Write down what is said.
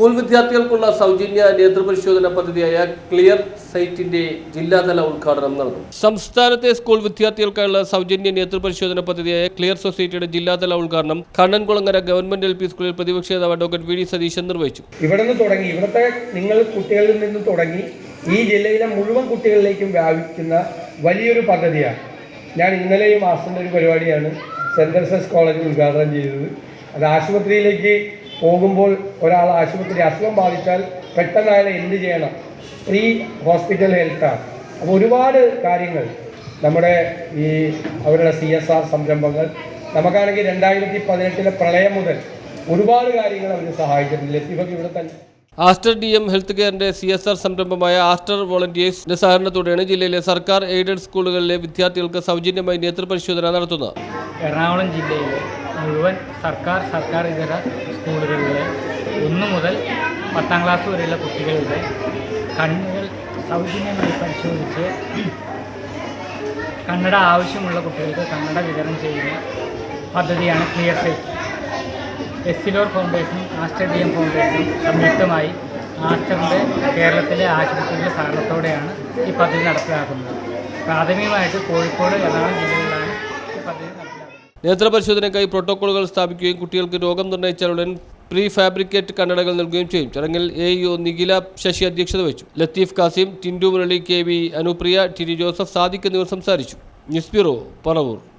School വിദ്യാർത്ഥികൾക്കുള്ള സൗജന്യ നേതൃപരിശോധന പദ്ധതിയായ ക്ലിയർ സൈറ്റിന്റെ ജില്ലാതല ഉദ്ഘാടനം നടന്നു. സംസ്ഥാനത്തെ സ്കൂൾ വിദ്യാർത്ഥികൾക്കുള്ള സൗജന്യ നേതൃപരിശോധന പദ്ധതിയായ ക്ലിയർ സൊസൈറ്റിയുടെ ജില്ലാതല ഉദ്ഘാടനം കണ്ണൻകുളങ്ങര ഗവൺമെന്റ് എൽ പി സ്കൂളിൽ പ്രതിപക്ഷ നേതാവ് ഡോക്ടർ വി ഡി സതീശൻ നിർവഹിച്ചു. ഇവിടെ നിന്ന് തുടങ്ങി. ഇവിടുത്തെ നിങ്ങൾ കുട്ടികളിൽ നിന്ന് തുടങ്ങി. ഈ ജില്ലയിലെ മുഴുവൻ കുട്ടികളിലേക്കും വ്യാപിക്കുന്ന വലിയൊരു പദ്ധതിയാണ്. ഞാൻ ഇന്നലെയും മാസത്തിന്റെ ഒരു പരിപാടിയാണ് സെന്റ് കോളേജ് കോളേജിൽ ഉദ്ഘാടനം ചെയ്തത്. അത് ആശുപത്രിയിലേക്ക് പോകുമ്പോൾ ഒരാൾ ആശുപത്രി അസുഖം ബാധിച്ചാൽ പെട്ടെന്ന് അയാൾ എന്ത് ചെയ്യണം? പ്രീ ഹോസ്പിറ്റൽ ഹെൽത്ത് ഹെൽത്താണ് അപ്പോൾ ഒരുപാട് കാര്യങ്ങൾ നമ്മുടെ ഈ അവരുടെ സി എസ് ആർ സംരംഭങ്ങൾ നമുക്കാണെങ്കിൽ രണ്ടായിരത്തി പതിനെട്ടിലെ പ്രളയം മുതൽ ഒരുപാട് കാര്യങ്ങൾ അവർ സഹായിച്ചിട്ടുണ്ട്. ലത്തീഫൊക്കെ ഇവിടെ തന്നെ. ആസ്റ്റർ ഡി എം ഹെൽത്ത് കെയറിന്റെ സി എസ് ആർ സംരംഭമായ ആസ്റ്റർ വോളണ്ടിയേഴ്സിന്റെ സഹകരണത്തോടെയാണ് ജില്ലയിലെ സർക്കാർ എയ്ഡഡ് സ്കൂളുകളിലെ വിദ്യാർത്ഥികൾക്ക് സൗജന്യമായി നേതൃപരിശോധന നടത്തുന്നത്. എറണാകുളം ജില്ലയിലെ മുഴുവൻ സർക്കാർ സർക്കാർ ഇതര സ്കൂളുകളിലെ ഒന്ന് മുതൽ പത്താം ക്ലാസ് വരെയുള്ള കുട്ടികളുടെ കണ്ണുകൾ സൗജന്യമായി പരിശോധിച്ച് കന്നഡ ആവശ്യമുള്ള കുട്ടികൾക്ക് കന്നഡ വിതരണം ചെയ്യുന്ന പദ്ധതിയാണ് ക്ലിയർ സൈറ്റ് എസ്സിലോർ ഫൗണ്ടേഷനും ആസ്റ്റർ ഡി എം ഫൗണ്ടേഷനും സംയുക്തമായി ആസ്റ്ററിന്റെ കേരളത്തിലെ ആശുപത്രികളുടെ സഹകരണത്തോടെയാണ് ഈ പദ്ധതി നടപ്പിലാക്കുന്നത്. പ്രാഥമികമായിട്ട് കോഴിക്കോട് എറണാകുളം നടപ്പിലാക്കുന്നത് നേത്രപരിശോധനയ്ക്കായി പ്രോട്ടോക്കോളുകൾ സ്ഥാപിക്കുകയും കുട്ടികൾക്ക് രോഗം നിർണയിച്ചാൽ ഉടൻ പ്രീ ഫാബ്രിക്കേറ്റ് കണ്ണടകൾ നൽകുകയും ചെയ്യും. ചടങ്ങിൽ എ യു നിഖില ശശി അധ്യക്ഷത വഹിച്ചു. Latheef Kasim Tindu Murali K V Anupriya T Joseph Sadiq എന്നിവർ സംസാരിച്ചു. News bureau Paravur.